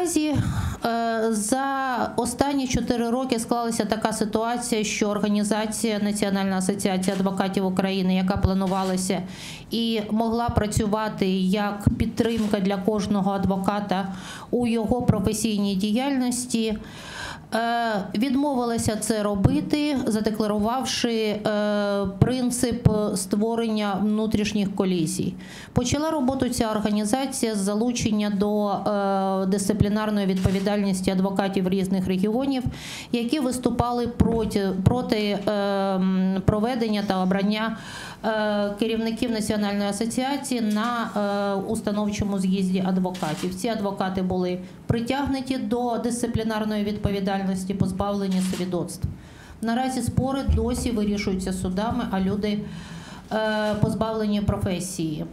Наразі е, за останні чотири роки склалася така ситуація, що організація Національна асоціація адвокатів України, яка планувалася і могла працювати як підтримка для кожного адвоката у його професійній діяльності. Е, Відмовилася це робити, задекларувавши е, принцип створення внутрішніх колізій. Почала роботу ця організація з залучення до е, дисциплінарної відповідальності адвокатів різних регіонів, які виступали проти, проти проведення та обрання керівників Національної асоціації на установчому з'їзді адвокатів. Ці адвокати були притягнуті до дисциплінарної відповідальності, позбавлені свідоцтв. Наразі спори досі вирішуються судами, а люди е, позбавлені професії.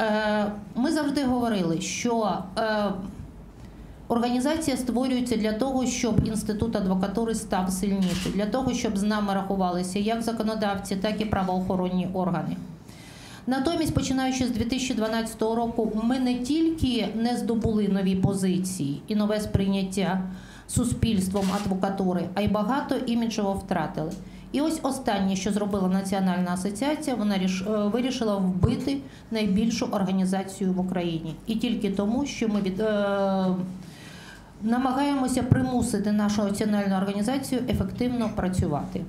Е, Ми завжди говорили, що е, організація створюється для того, щоб інститут адвокатури став сильніший, для того, щоб з нами рахувалися як законодавці, так і правоохоронні органи. Натомість, починаючи з 2012 року, ми не тільки не здобули нові позиції і нове сприйняття суспільством адвокатури, а й багато іміджево втратили. І ось останнє, що зробила Національна асоціація, вона ріш- е, вирішила вбити найбільшу організацію в Україні. І тільки тому, що ми від, е, намагаємося примусити нашу національну організацію ефективно працювати.